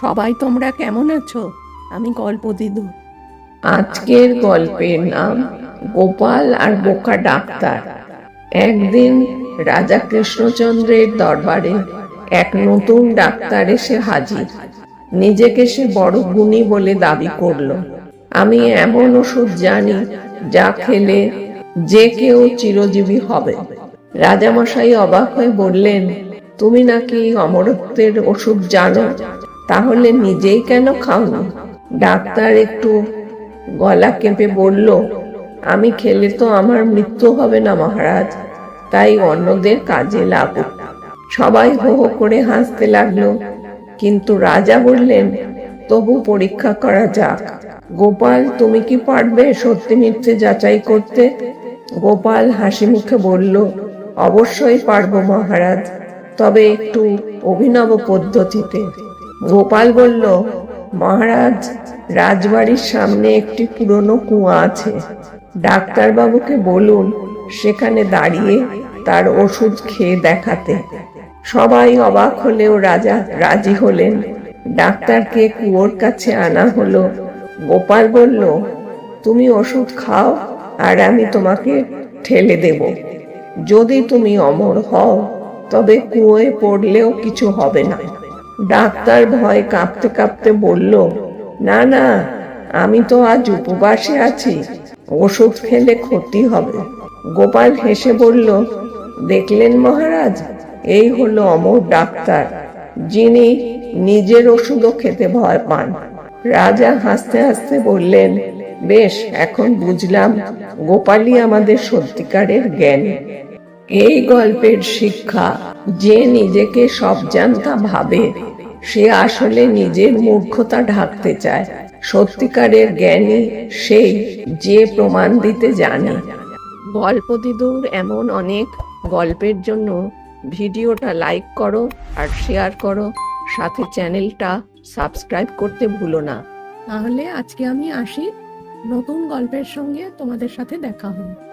সবাই তোমরা কেমন আছো? আমি গল্প দিদু। আজকের গল্পের নাম গোপাল আর বোকা ডাক্তার। একদিন রাজা কৃষ্ণচন্দ্রের দরবারে এক নতুন ডাক্তার এসে হাজির। নিজেকে সে বড় গুণী বলে দাবি করল। আমি এমন ওষুধ জানি যা খেলে যে কেউ চিরজীবী হবে। রাজামশাই অবাক হয়ে বললেন, তুমি নাকি অমরত্বের ওষুধ জানো? তাহলে নিজেই কেন খাওনি? ডাক্তার একটু গলা কেঁপে বলল, আমি খেলে তো আমার মৃত্যু হবে না, মহারাজ। তাই অন্যদের কাজে লাগুক সবাই হো হো করে হাসতে লাগল। কিন্তু রাজা বললেন, তবু পরীক্ষা করা যাক। গোপাল, তুমি কি পারবে সত্যি মিথ্যে যাচাই করতে? গোপাল হাসি মুখে বলল, অবশ্যই পারব, মহারাজ। তবে একটু অভিনব পদ্ধতিতে। গোপাল বলল, মহারাজ, রাজবাড়ির সামনে একটি পুরনো কুয়া আছে। ডাক্তারবাবুকে বলুন, সেখানে দাঁড়িয়ে তার ওষুধ খেয়ে দেখাতে। সবাই অবাক হলেও রাজা রাজি হলেন। ডাক্তারকে কুয়োর কাছে আনা হলো। গোপাল বলল, তুমি ওষুধ খাও আর আমি তোমাকে ঠেলে দেব। যদি তুমি অমর হও, তবে কুয়োয় পড়লেও কিছু হবে না। ডাক্তার ভয় কাঁপতে কাঁপতে বলল, না না, আমি তো আজ উপবাসে আছি, ওষুধ খেলে ক্ষতি হবে। গোপাল হেসে বলল, দেখলেন মহারাজ, এই হলো অমর ডাক্তার, যিনি নিজের ওষুধও খেতে ভয় পান। রাজা হাসতে হাসতে বললেন, বেশ, এখন বুঝলাম, গোপালই আমাদের সত্যিকারের জ্ঞান। এই গল্পের শিক্ষা যে নিজেকে সব জানতা ভাবে সে আসলে নিজের মূর্খতা ঢাকতে চায়। সত্যিকারের জ্ঞানী সেই যে প্রমাণ দিতে জানে। গল্প দিদুর এমন অনেক গল্পের জন্য ভিডিওটা লাইক করো আর শেয়ার করো। সাথে চ্যানেলটা সাবস্ক্রাইব করতে ভুলো না। তাহলে আজকে আমি আসি। নতুন গল্পের সঙ্গে তোমাদের সাথে দেখা হবে।